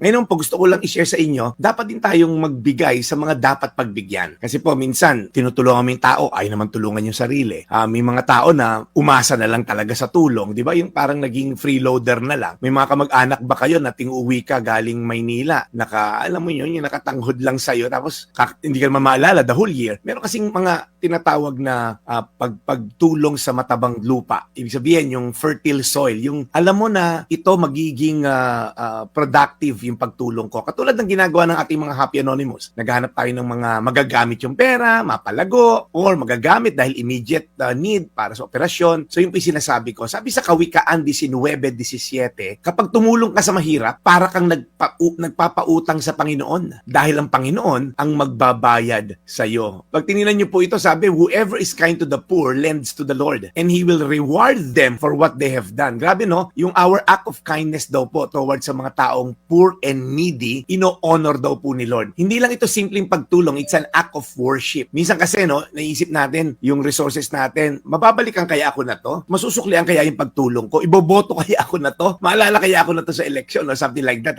Ngayon po, gusto ko lang i-share sa inyo, dapat din tayong magbigay sa mga dapat pagbigyan. Kasi po, minsan, tinutulungan mo yung tao, ay naman tulungan yung sarili. Ah, may mga tao na umasa na lang talaga sa tulong. Di ba? Yung parang naging freeloader na lang. May mga kamag-anak ba kayo na ting-uwi ka galing Maynila? Naka, alam mo yun, yung nakatanghod lang sa'yo. Tapos, kak- hindi ka naman maalala the whole year. Meron kasing mga tinatawag na ah, pag, pagtulong sa matabang lupa. Ibig sabihin, yung fertile soil. Yung alam mo na ito magiging ah, ah, productive yung pagtulong ko. Katulad ng ginagawa ng ating mga Happy Anonymous. Naghahanap tayo ng mga magagamit yung pera, mapalago, or magagamit dahil immediate ah, need para sa operasyon. So yung sinasabi ko. Sabi sa Kawikaan 19.17, kapag tumulong ka sa mahirap, para kang nagpa- nagpapautang sa Panginoon. Dahil ang Panginoon ang magbabayad sa iyo. Pag tinignan niyo po ito, sabi, whoever is kind to the poor lends to the Lord and He will reward them for what they have done. Grabe no? Yung our act of kindness daw po towards sa mga taong poor and needy, ino-honor daw po ni Lord. Hindi lang ito simpleng pagtulong, it's an act of worship. Minsan kasi no, naisip natin yung resources natin, mababalikan kaya ako na to? Masusuklian kaya yung pagtulong ko? Iboboto kaya ako na to? Maalala kaya ako na to sa election or something like that?